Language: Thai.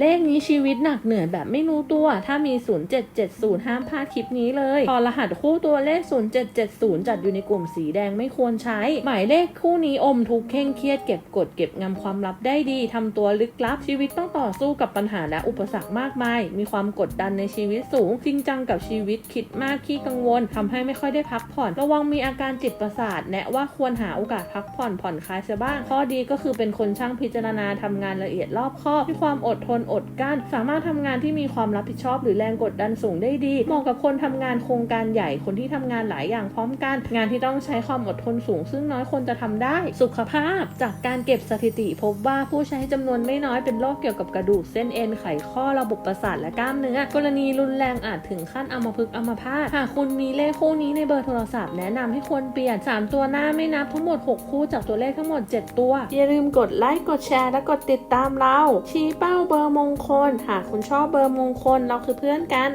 เลขนี้ชีวิตหนักเหนื่อยแบบไม่รู้ตัว ถ้ามี 0770 ห้ามพลาดคลิปนี้เลย พอรหัสคู่ตัวเลข 0770 จัดอยู่ในกลุ่มสีแดงไม่ควรใช้ หมายเลขคู่นี้อมทุกเคร่งเครียดเก็บกดเก็บงำความลับได้ดีทำตัวลึกลับชีวิตต้องต่อสู้กับปัญหาและอุปสรรคมากมาย มีความกดดันในชีวิตสูง จริงจังกับชีวิตคิดมากขี้กังวลทำให้ไม่ค่อยได้พักผ่อน ระวังมีอาการจิตประสาท แนะว่าควรหาโอกาสพักผ่อนผ่อนคลายซะบ้าง ข้อดีก็คือเป็นคนช่างพิจารณาทำงานละเอียดรอบคอบมีความอดทนอดกั้น สามารถทำงานที่มีความรับผิดชอบ หรือแรงกดดันสูงได้ดีเหมาะกับคนทำงานโครงการใหญ่คนที่ทำงานหลายอย่างพร้อมกัน งานที่ต้องใช้ความอดทนสูง ซึ่งน้อยคนจะทำได้ สุขภาพ จากการเก็บสถิติพบว่าผู้ใช้จำนวนไม่น้อยเป็นโรคเกี่ยวกับกระดูกเส้นเอ็นไขข้อระบบประสาทและกล้ามเนื้อกรณีรุนแรงอาจถึงขั้นอัมพฤกษ์อัมพาตหากคุณมีเลขคู่นี้ในเบอร์โทรศัพท์แนะนำให้ควรเปลี่ยน 3 ตัวหน้าไม่นับทั้งหมด 6 คู่จากตัวเลขทั้งหมด 7 ตัว อย่าลืมกดไลค์กดแชร์และกดติดตามเราชี้เป้า เบอร์มงคล หากคุณชอบเบอร์มงคลเราคือเพื่อนกัน